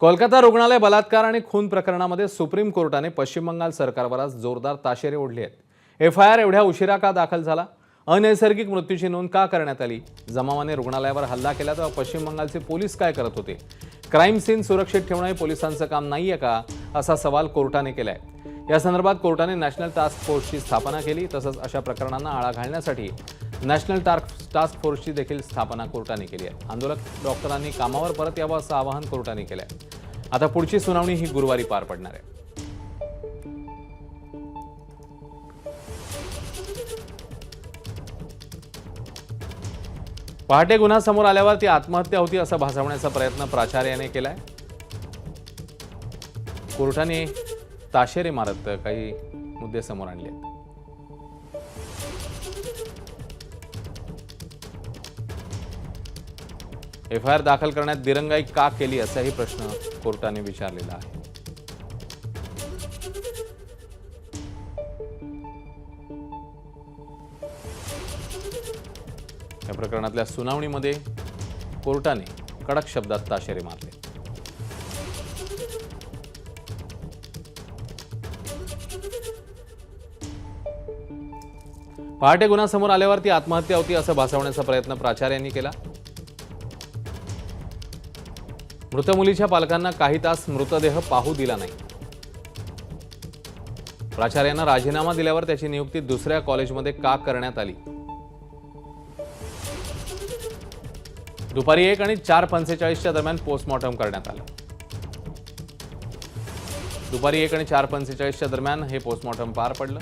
कोलकाता रुग्णालय बलात्कार आणि खून प्रकरणामध्ये सुप्रीम कोर्टाने पश्चिम बंगाल सरकारवर आज जोरदार ताशेरे ओढले आहेत. एफ आय आर एवढ्या उशिरा का दाखल झाला? अनैसर्गिक मृत्यूची नोंद का करण्यात आली? जमावाने रुग्णालयावर हल्ला केला तेव्हा पश्चिम बंगालचे पोलीस काय करत होते? क्राईम सीन सुरक्षित ठेवणं हे पोलिसांचं काम नाही आहे का? असा सवाल कोर्टाने केला आहे या संदर्भात कोर्टाने नॅशनल टास्क फोर्सची स्थापना केली तसंच अशा प्रकरणांना आळा घालण्यासाठी नॅशनल टास्क टास्क फोर्सची देखील स्थापना कोर्टाने केली आहे. आंदोलक डॉक्टरांनी कामावर परत यावं असं आवाहन कोर्टाने केलं आहे आता पुढची सुनावणी ही गुरुवारी पार पडणार आहे. पहाटे गुन्हा समोर आल्यावर ती आत्महत्या होती असं भासवण्याचा प्रयत्न प्राचार्याने केलाय. कोर्टाने ताशेरे मारत काही मुद्दे समोर आणले एफ आय आर दाखल करण्यात दिरंगाई का केली असाही प्रश्न कोर्टाने विचारलेला आहे. या प्रकरणातल्या सुनावणीमध्ये कोर्टाने कडक शब्दात ताशेरे मारले. पहाटे गुन्हा समोर आल्यावर ती आत्महत्या होती असं भासवण्याचा प्रयत्न प्राचार्यांनी केला. मृत मुलीच्या पालकांना काही तास मृतदेह पाहू दिला नाही. प्राचार्यांना राजीनामा दिल्यावर त्याची नियुक्ती दुसऱ्या कॉलेजमध्ये का करण्यात आली? दुपारी एक आणि चार पंचेचाळीसच्या दरम्यान पोस्टमॉर्टम करण्यात आलं. दुपारी एक आणि चार पंचेचाळीसच्या दरम्यान हे पोस्टमॉर्टम पार पडलं.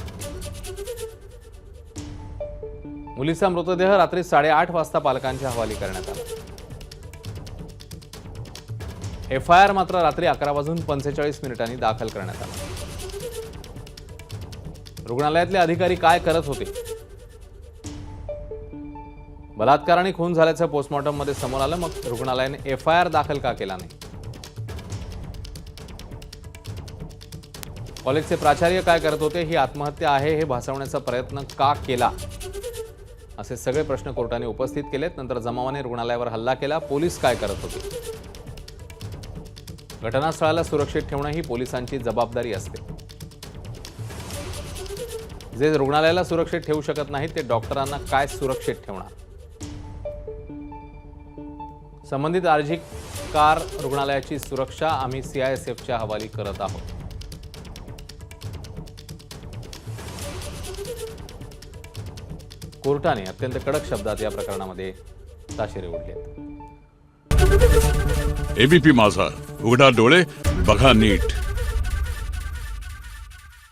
मुलीचा मृतदेह रात्री साडेआठ वाजता पालकांच्या हवाली करण्यात आला. एफ आय आर मात्र रात्री अकरा वाजून पंचेचाळीस मिनिटांनी दाखल करण्यात आला. रुग्णालयातले अधिकारी काय करत होते? बलात्कार आणि खून झाल्याचं पोस्टमॉर्टममध्ये समोर आलं मग रुग्णालयाने एफ आय आर दाखल का केला नाही? कॉलेजचे प्राचार्य काय करत होते? ही आत्महत्या आहे हे भासवण्याचा प्रयत्न का केला? असे सगळे प्रश्न कोर्टाने उपस्थित केलेत. नंतर जमावाने रुग्णालयावर हल्ला केला. पोलीस काय करत होते? घटनास्थळाला सुरक्षित ठेवणं ही पोलिसांची जबाबदारी असते. जे रुग्णालयाला सुरक्षित ठेवू शकत नाहीत ते डॉक्टरांना काय सुरक्षित ठेवणार? संबंधित आर्जिक कार रुग्णालयाची सुरक्षा आम्ही सीआयएसएफच्या हवाली करत आहोत. कोर्टाने अत्यंत कडक शब्दात या प्रकरणामध्ये ताशेरे ओढले आहेत एबीपी माझा. उघडा डोळे बघा नीट.